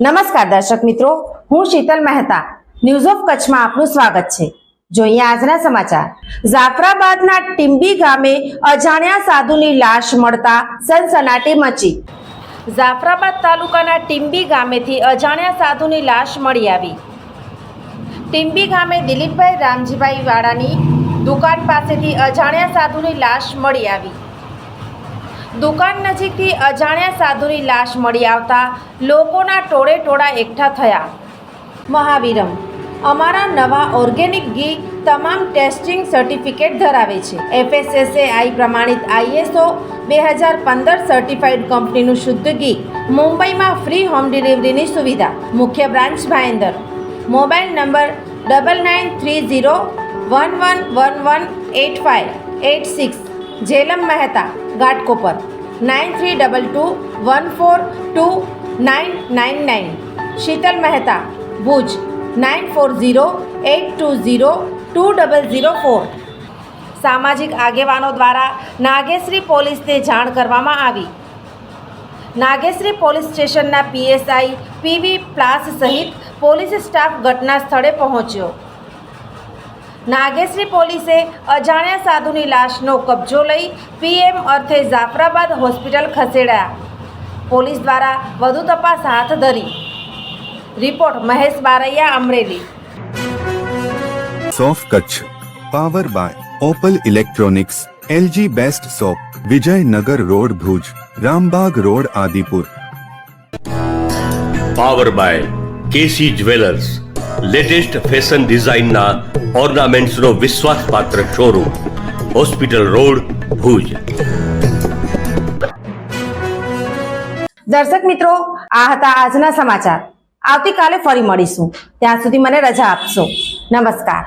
નમસ્કાર દર્શક મિત્રો, હું શીતલ મહેતા. ન્યૂઝ ઓફ કચ્છમાં આપનું સ્વાગત છે. જોઈએ આજના સમાચાર. જાફરાબાદના ટીમ્બી ગામે અજાણ્યા સાધુની લાશ મળતા સનસનાટી મચી. જાફરાબાદ તાલુકાના ટીમ્બી ગામેથી અજાણ્યા સાધુની લાશ મળી આવી. ટીમ્બી ગામે દિલીપભાઈ રામજીભાઈ વાળાની દુકાન પાસેથી અજાણ્યા સાધુની લાશ મળી આવી. દુકાન નજીકથી અજાણ્યા સાધુની લાશ મળી આવતા લોકોના ટોળે ટોળા એકઠા થયા. મહાવીરમ, અમારા નવા ઓર્ગેનિક ઘી તમામ ટેસ્ટિંગ સર્ટિફિકેટ ધરાવે છે. એફએસએસએઆઈ પ્રમાણિત આઈએસઓ બે હજાર પંદર સર્ટિફાઈડ કંપનીનું શુદ્ધ ઘી, મુંબઈમાં ફ્રી હોમ ડિલિવરીની સુવિધા. મુખ્ય branch Bhayander. Mobile number double nine three zero one one one one eight five eight six Jhelam Mehta, Ghatkopar. Nine three double two one four two nine nine nine Shital Mehta Bhuj nine four zero eight two zero two double zero four સામાજિક આગેવાનો દ્વારા નાગેશ્રી પોલીસને જાણ કરવામાં આવી Nageshri police સ્ટેશનના PSI PV પ્લાસ સહિત પોલીસ સ્ટાફ ઘટના સ્થળે પહોંચ્યો નાગેશ્રી પોલીસે અજાણ્યા સાધુની લાશનો કબજો લઈ પીએમ અર્થે જાફરાબાદ હોસ્પિટલ ખસેડ્યા. પોલીસ દ્વારા વધુ તપાસ હાથ ધરી. Report Mahesh Baraiya Amreli. સોફ Kutch power buy Opal electronics LG best shop Vijaynagar road Bhuj Rambag road Adipur. Power buy KC jewellers latest fashion ડિઝાઇનના ઓર્નામેન્ટ્સનો વિશ્વાસપાત્ર શોરૂમ, હોસ્પિટલ રોડ, ભુજ. દર્શક મિત્રો, આ હતા આજના સમાચાર. આવતીકાલે ફરી મળીશું. ત્યાં સુધી મને રજા આપશો. નમસ્કાર.